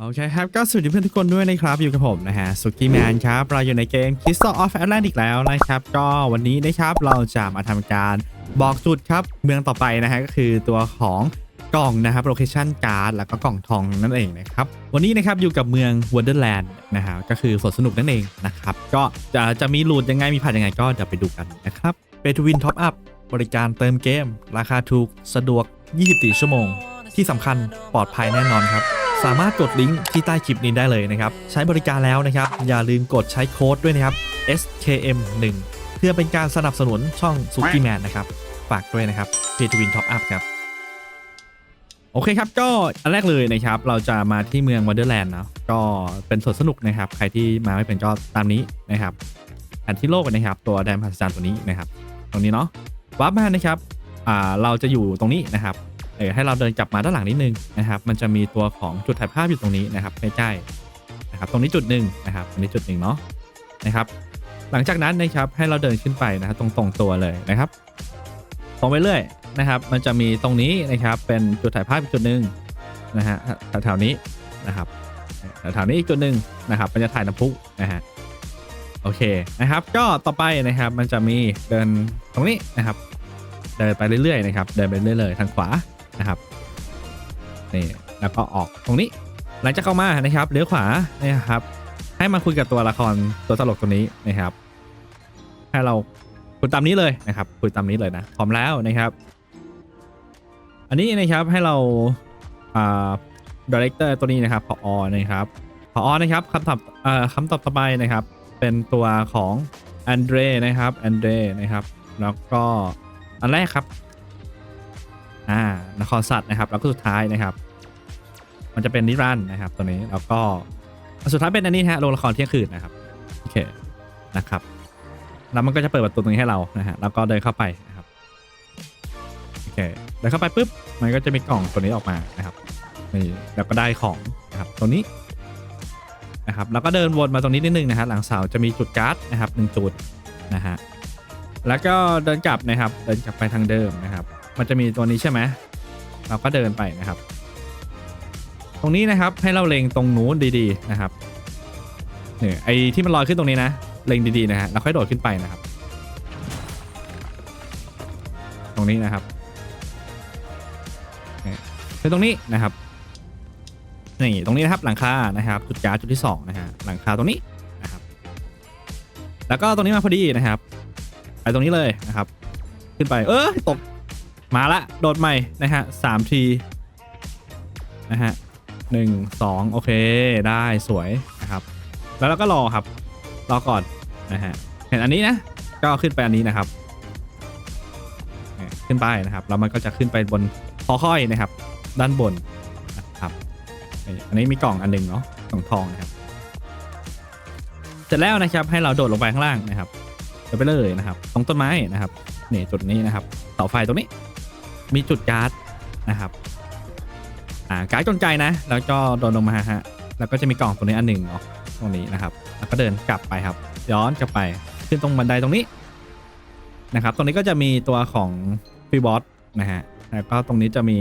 โอเคครับ ก็สวัสดีเพื่อนทุกคนด้วยนะครับ อยู่กับผมนะฮะสุกี้แมนครับ เราอยู่ในเกม Crystal of Atlantic อีกแล้วนะครับ ก็วันนี้นะครับเราจะมาทำการบอกจุดครับ เมืองต่อไปนะฮะก็คือตัวของกล่องนะครับ location card แล้วก็กล่องทองนั่นเองนะครับ วันนี้นะครับอยู่กับเมือง Wonderland นะฮะก็คือสวนสนุกนั่นเองนะครับ ก็จะจะมีรูทยังไงมีผ่านยังไงก็เดี๋ยวไปดูกันนะครับ p a y to Win Top Up บริการเติมเกม ราคาถูกสะดวก 24 ชั่วโมง ที่สำคัญปลอดภัยแน่นอนครับ สามารถกดลิงก์ที่ใต้คลิปนี้ได้เลยนะครับ ใช้บริการแล้วนะครับ อย่าลืมกดใช้โค้ดด้วยนะครับ SKM1 เพื่อเป็นการสนับสนุนช่องซุกี้แมนนะครับ ฝากด้วยนะครับ Pay to Win Top Up ครับ โอเคครับ ก็อันแรกเลยนะครับ เราจะมาที่เมืองวันเดอร์แลนด์เนาะก็เป็นสวนสนุกนะครับ ใครที่มาไม่เป็นก็ตามนี้นะครับแผนที่โลกนะครับ ตัวแดนพันธจารย์ตัวนี้นะครับ ตรงนี้เนาะวับมานะครับอ่าเราจะอยู่ตรงนี้นะครับ เออให้เราเดินกลับมาด้านหลังนิดนึงนะครับ มันจะมีตัวของจุดถ่ายภาพอยู่ตรงนี้นะครับใกล้ๆนะครับ ตรงนี้จุดหนึ่งนะครับตรงนี้จุดหนึ่งเนาะนะครับ หลังจากนั้นนะครับให้เราเดินขึ้นไปนะครับตรงตรงๆตัวเลยนะครับตรงไปเรื่อยนะครับ มันจะมีตรงนี้นะครับเป็นจุดถ่ายภาพอีกจุดหนึ่งนะฮะแถวๆนี้นะครับแถวๆนี้อีกจุดหนึ่งนะครับมันจะถ่ายน้ำพุนะฮะโอเคนะครับ ก็ต่อไปนะครับมันจะมีเดินตรงนี้นะครับ เดินไปเรื่อยๆนะครับ เดินไปเรื่อยๆทางขวา นะครับนี่แล้วก็ออกตรงนี้ หลังจากเข้ามานะครับเลี้ยวขวาเนี่ยครับ ให้มาคุยกับตัวละครตัวตลกตัวนี้นะครับ ให้เราคุยตามนี้เลยนะครับคุยตามนี้เลยนะพร้อมแล้วนะครับ อันนี้นะครับให้เราอ่าดีเรคเตอร์ตัวนี้นะครับพออนะครับพอนะครับคำตอบเอ่อคำตอบต่อไปนะครับ เป็นตัวของแอนเดรนะครับแอนเดรนะครับ แล้วก็อันแรกครับ อ่านครสัตว์นะครับ แล้วก็สุดท้ายนะครับ มันจะเป็นนิรันด์นะครับ ตัวนี้แล้วก็สุดท้ายเป็นอันนี้ฮะโรงละครเที่ยงคืนนะครับโอเคนะครับ แล้วมันก็จะเปิดประตูตรงนี้ให้เรานะฮะแล้วก็เดินเข้าไปนะครับโอเคเดินเข้าไปปุ๊บมันก็จะมีกล่องตัวนี้ออกมานะครับนี่แล้วก็ได้ของนะครับตัวนี้นะครับแล้วก็เดินวนมาตรงนี้นิดนึงนะฮะหลังเสาจะมีจุดการ์ดนะครับหนึ่งจุดนะฮะแล้วก็เดินกลับนะครับ เดินกลับไปทางเดิมนะครับ มันจะมีตัวนี้ใช่ไหมเราก็เดินไปนะครับ ตรงนี้นะครับให้เราเล็งตรงนู้นดีๆนะครับเนี่ยไอ้ที่มันลอยขึ้นตรงนี้นะเล็งดีๆนะฮะแล้วค่อยโดดขึ้นไปนะครับ ตรงนี้นะครับเนี่ยคือตรงนี้นะครับนี่ตรงนี้นะครับหลังคานะครับ จุดกาจุดที่สองนะฮะหลังคาตรงนี้นะครับ แล้วก็ตรงนี้มาพอดีนะครับ ไปตรงนี้เลยนะครับ ขึ้นไปเออตก มาละ โดดใหม่นะฮะสามทีนะฮะหนึ่งสองโอเคได้สวยนะครับ แล้วเราก็รอครับ รอก่อนนะฮะเห็นอันนี้นะ ก็ขึ้นไปอันนี้นะครับ ขึ้นไปนะครับแล้วมันก็จะขึ้นไปบนคอค่อยนะครับ ด้านบนนะครับอันนี้มีกล่องอันหนึ่งเนาะกล่องทองนะครับเสร็จแล้วนะครับให้เราโดดลงไปข้างล่างนะครับไปเลยนะครับ ตรงต้นไม้นะครับนี่จุดนี้นะครับเสาไฟตรงนี้ มีจุดการ์ดนะครับอ่าการ์ดกลไกนะ แล้วก็โดนลงมาฮะแล้วก็จะมีกล่องตรงนี้อันหนึ่งเนาะตรงนี้นะครับ แล้วก็เดินกลับไปครับ ย้อนกลับไปขึ้นตรงบันไดตรงนี้นะครับ ตรงนี้ก็จะมีตัวของฟีบอสนะฮะแล้วก็ตรงนี้จะมี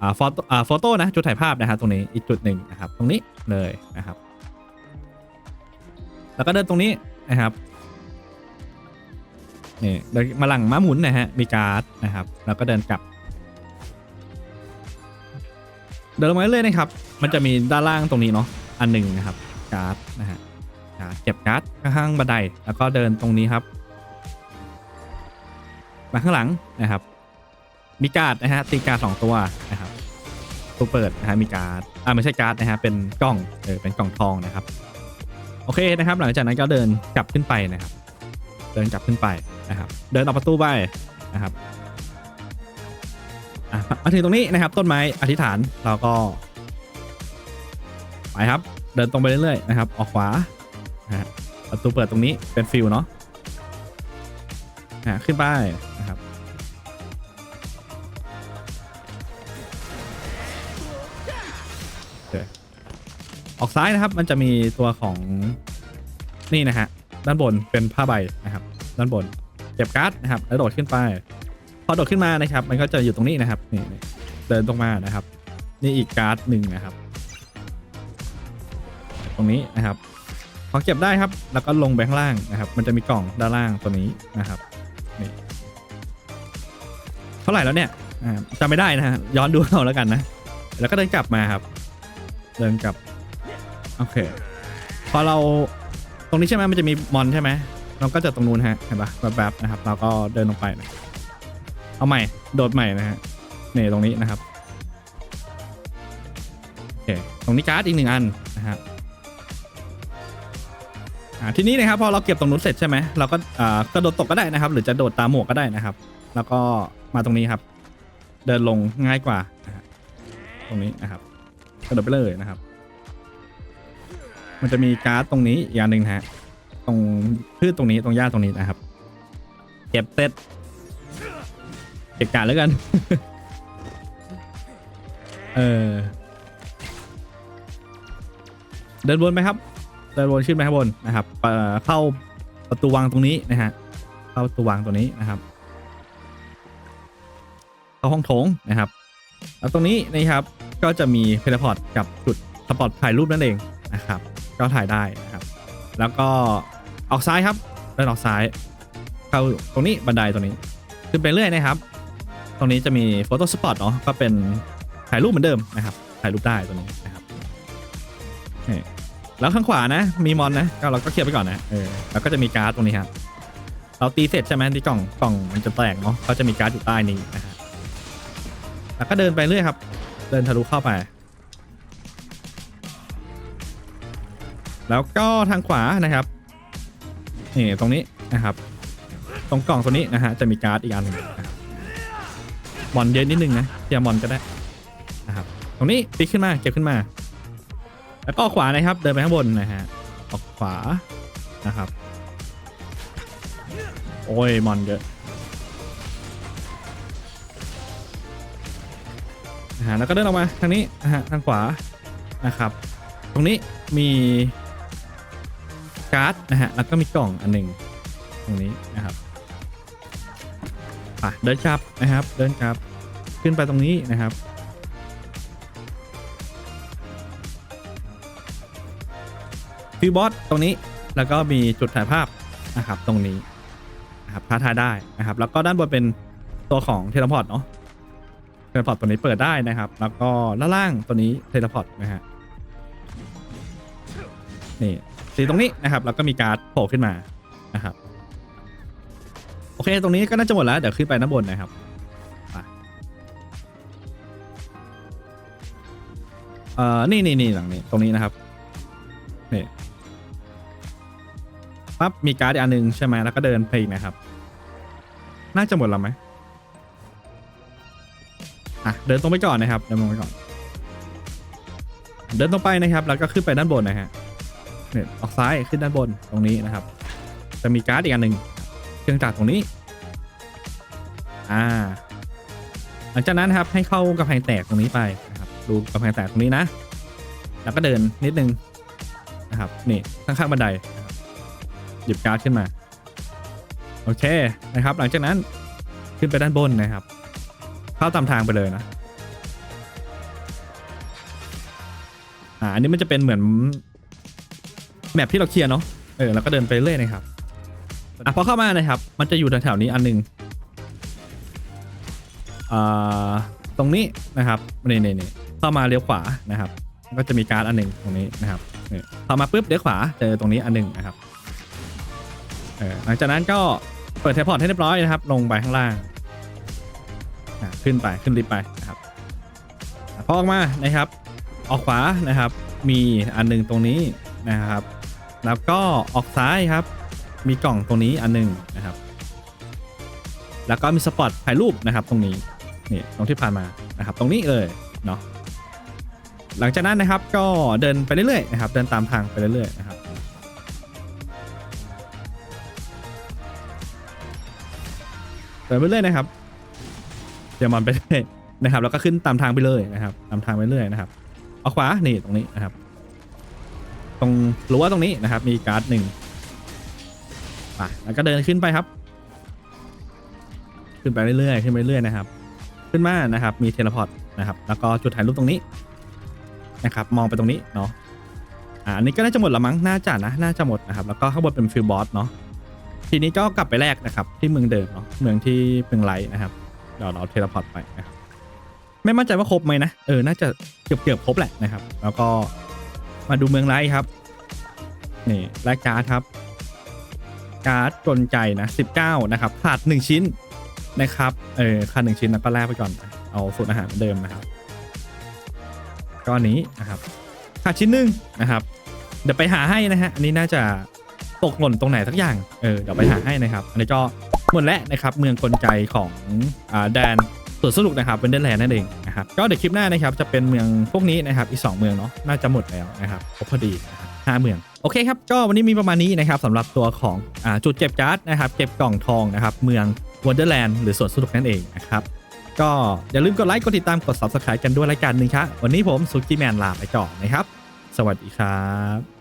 อ่าโฟโต้อ่าโฟโต้นะจุดถ่ายภาพนะฮะตรงนี้อีกจุดหนึ่งนะครับ ตรงนี้เลยนะครับ แล้วก็เดินตรงนี้นะครับ นี่เดินมาหลังม้าหมุนนะฮะมีการ์ดนะครับ แล้วก็เดินกลับ เดินลงมาเรื่อยๆนะครับ มันจะมีด้านล่างตรงนี้เนาะอันหนึ่งนะครับการ์ดนะฮะการ์ดเก็บการ์ดข้างๆบันไดแล้วก็เดินตรงนี้ครับ มาข้างหลังนะครับ มีการ์ดนะฮะตีการ์ดสองตัวนะครับตัวเปิดนะฮะมีการ์ดอ่าไม่ใช่การ์ดนะฮะเป็นกล่องเออเป็นกล่องทองนะครับ โอเคนะครับ หลังจากนั้นก็เดินกลับขึ้นไปนะครับ เดินกลับขึ้นไป นะครับเดินออกประตูไปนะครับมาถึงตรงนี้นะครับ ต้นไม้อธิษฐานเราก็ไปครับ เดินตรงไปเรื่อยๆนะครับ ออกขวาประตูเปิดตรงนี้เป็นฟิลเนาะอะขึ้นไปนะครับออกซ้ายนะครับ มันจะมีตัวของนี่นะฮะด้านบนเป็นผ้าใบนะครับ ด้านบน เก็บการ์ดนะครับแล้วโดดขึ้นไป พอโดดขึ้นมานะครับ มันก็จะอยู่ตรงนี้นะครับนี่เดินตรงมานะครับ นี่อีกการ์ดหนึ่งนะครับ ตรงนี้นะครับ พอเก็บได้ครับ แล้วก็ลงไปข้างล่างนะครับ มันจะมีกล่องด้านล่างตัวนี้นะครับนี่เท่าไหร่แล้วเนี่ยจำไม่ได้นะฮะย้อนดูเอาแล้วกันนะ แล้วก็เดินกลับมาครับ เดินกลับโอเค พอเราตรงนี้ใช่ไหมมันจะมีมอนใช่ไหม เราก็จะตรงนู้นฮะเห็นปะแบบๆนะครับเราก็เดินลงไปนะเอาใหม่โดดใหม่นะฮะนี่ตรงนี้นะครับโอเคตรงนี้การ์ดอีกหนึ่งอันนะครับทีนี้นะครับพอเราเก็บตรงนู้นเสร็จใช่ไหมเราก็อ่ากระโดดตกก็ได้นะครับ หรือจะโดดตามหมวกก็ได้นะครับ แล้วก็มาตรงนี้ครับ เดินลงง่ายกว่าตรงนี้นะครับกระโดดไปเลยนะครับ มันจะมีการ์ดตรงนี้อีกอย่างหนึ่งนะฮะ ตรงพืชตรงนี้ตรงหญ้าตรงนี้นะครับ เก็บเต็ดเก็บการแล้วกัน เออ เดินวนไหมครับ เดินวนขึ้นไปข้างบนนะครับเอ่อเข้าประตูวังตรงนี้นะฮะ เข้าประตูวังตัวนี้นะครับ เข้าห้องโถงนะครับ แล้วตรงนี้นะครับ ก็จะมีเพลพอร์ตกับจุดสปอตถ่ายรูปนั่นเองนะครับ ก็ถ่ายได้นะครับ แล้วก็ ออกซ้ายครับเดินออกซ้าย เข้าตรงนี้บันไดตรงนี้ขึ้นไปเรื่อยนะครับ ตรงนี้จะมีโฟโต้สปอตเนาะก็เป็นถ่ายรูปเหมือนเดิมนะครับ ถ่ายรูปได้ตัวนี้นะครับนี่แล้วข้างขวานะมีมอนนะก็เราก็เคลียร์ไปก่อนนะเออแล้วก็จะมีการ์ดตรงนี้ครับเราตีเสร็จใช่ไหมที่กล่องกล่องมันจะแตกเนาะก็จะมีการ์ดอยู่ใต้นี้นะฮะแล้วก็เดินไปเรื่อยครับ เดินทะลุเข้าไป แล้วก็ทางขวานะครับ นี่ตรงนี้นะครับ ตรงกล่องตัวนี้นะฮะจะมีการ์ดอีกอันหนึ่งบมอนเยอะนิดนึงนะเคลียร์มอนก็ได้นะครับ ตรงนี้ติ๊กขึ้นมาเก็บขึ้นมา แล้วก็ออกขวานะครับ เดินไปข้างบนนะฮะออกขวานะครับ โอ้ยมอนเยอะนะฮะแล้วก็เดินออกมาทางนี้นะฮะทางขวานะครับ ตรงนี้มี การ์ดนะฮะ แล้วก็มีกล่องอันหนึ่งตรงนี้นะครับอะเดินกลับนะครับ เดินกลับ ขึ้นไปตรงนี้นะครับ ฟิวบอสตรงนี้แล้วก็มีจุดถ่ายภาพนะครับตรงนี้นะครับท้าทายได้นะครับ แล้วก็ด้านบนเป็นตัวของเทเลพอร์ตเนาะเทเลพอร์ตตัวนี้เปิดได้นะครับ แล้วก็ด้านล่างตัวนี้เทเลพอร์ตนะฮะนี่ สีตรงนี้นะครับแล้วก็มีการ์ดโผล่ขึ้นมานะครับโอเคตรงนี้ก็น่าจะหมดแล้วเดี๋ยวขึ้นไปด้านบนนะครับเอ่อนี่นี่นี่หลังนี้ตรงนี้นะครับนี่ปั๊บมีการ์ดอีกอันหนึ่งใช่ไหมแล้วก็เดินไปอีกนะครับ น่าจะหมดแล้วไหมอะเดินตรงไปก่อนนะครับเดินตรงไปก่อน เดินตรงไปนะครับ แล้วก็ขึ้นไปด้านบนนะฮะ เนี่ยออกซ้ายขึ้นด้านบนตรงนี้นะครับ จะมีการ์ดอีกอันหนึ่งเครื่องจักรตรงนี้ อ่า หลังจากนั้นครับให้เข้ากำแพงแตกตรงนี้ไปนะครับดูกำแพงแตกตรงนี้นะ แล้วก็เดินนิดนึงนะครับนี่ข้างๆบันไดหยิบการ์ดขึ้นมา โอเคนะครับ หลังจากนั้นขึ้นไปด้านบนนะครับ เข้าตามทางไปเลยนะอ่าอันนี้มันจะเป็นเหมือน แมปที่เราเคลียร์เนาะเออแล้วก็เดินไปเรื่อยนะครับอะพอเข้ามานะครับ มันจะอยู่แถวๆนี้อันหนึงอ่าตรงนี้นะครับนี่นี่นี่เข้ามาเลี้ยวขวานะครับ ก็จะมีการ์ดอันหนึ่งตรงนี้นะครับนี่เข้ามาปุ๊บเลี้ยวขวาเจอตรงนี้อันหนึ่งนะครับเออหลังจากนั้นก็เปิดเทปพอร์ตให้เรียบร้อยนะครับ ลงไปข้างล่างอะขึ้นไปขึ้นลิฟต์ไปนะครับอะพอออกมานะครับ ออกขวานะครับ มีอันหนึงตรงนี้นะครับ แล้วก็ออกซ้ายครับ มีกล่องตรงนี้อันหนึงนะครับ แล้วก็มีสปอตถ่ายรูปนะครับตรงนี้นี่ตรงที่ผ่านมานะครับ ตรงนี้เลยเนาะหลังจากนั้นนะครับก็เดินไปเรื่อยๆนะครับ เดินตามทางไปเรื่อยๆนะครับเดินไปเรื่อยนะครับเดี๋ยวมันไปเรื่อยนะครับ แล้วก็ขึ้นตามทางไปเลยนะครับ ตามทางไปเรื่อยนะครับ เอาขวานี่ตรงนี้นะครับ ตรงรั้วตรงนี้นะครับ มีการ์ดหนึ่งอะแล้วก็เดินขึ้นไปครับ ขึ้นไปเรื่อยๆขึ้นไปเรื่อยๆนะครับ ขึ้นมานะครับ มีเทเลพอร์ตนะครับ แล้วก็จุดถ่ายรูปตรงนี้นะครับ มองไปตรงนี้เนาะอ่าอันนี้ก็น่าจะหมดละมั้งน่าจะนะน่าจะหมดนะครับ แล้วก็ข้างบนเป็นฟิลบอสเนาะทีนี้ก็กลับไปแรกนะครับ ที่เมืองเดิมเนาะเมืองที่เมืองไลท์นะครับเดี๋ยวเราเทเลพอร์ตไปนะครับไม่มั่นใจว่าครบไหมนะเออน่าจะเกือบเกือบครบแหละนะครับ แล้วก็ มาดูเมืองไลท์ครับ นี่แลกการ์ดครับ การ์ดกลใจนะ19นะครับขาด1ชิ้นนะครับ เออขาด1ชิ้นแล้วก็แลกไปก่อน เอาสูตรอาหารเหมือนเดิมนะครับก้อนนี้นะครับขาดชิ้นหนึ่งนะครับ เดี๋ยวไปหาให้นะฮะ อันนี้น่าจะตกหล่นตรงไหนสักอย่าง เออ เดี๋ยวไปหาให้นะครับ อันนี้ก็หมดแล้วนะครับ เมืองกลใจของอ่าแดน สวนสนุกนะครับเวนเดอร์แลนด์นั่นเองนะครับก็เดี๋ยวคลิปหน้านะครับจะเป็นเมืองพวกนี้นะครับอีก 2 เมืองเนาะน่าจะหมดแล้วนะครับครบพอดีห้าเมืองโอเคครับก็วันนี้มีประมาณนี้นะครับสำหรับตัวของอจุดเก็บการ์ดนะครับเก็บกล่องทองนะครับเมืองวันเดอร์แลนด์หรือสวนสนุกนั่นเองนะครับก็อย่าลืมกดไลค์กดติดตามกด subscribe กันด้วยรายการหนึ่งครับวันนี้ผมสุกี้แมนลาไปก่อนนะครับ สวัสดีครับ